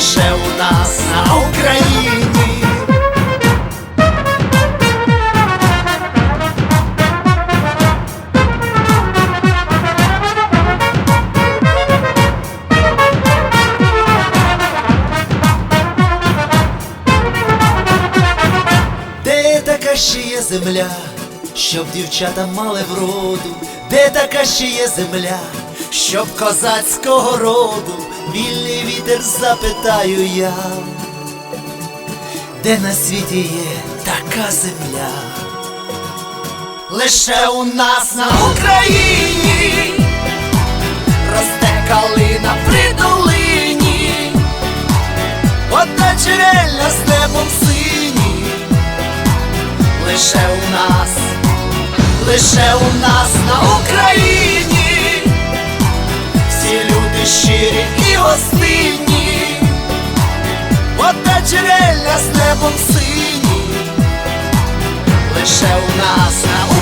лише у нас на Україні. Де така ще є земля, щоб дівчата мали вроду, де така ще є земля, щоб козацького роду, вільний вітер запитаю я, де на світі є така земля, лише у нас на Україні росте калина при долині, одна джерельна з небом синім лише у нас, лише у нас джерельна з небом сині, лише у нас на.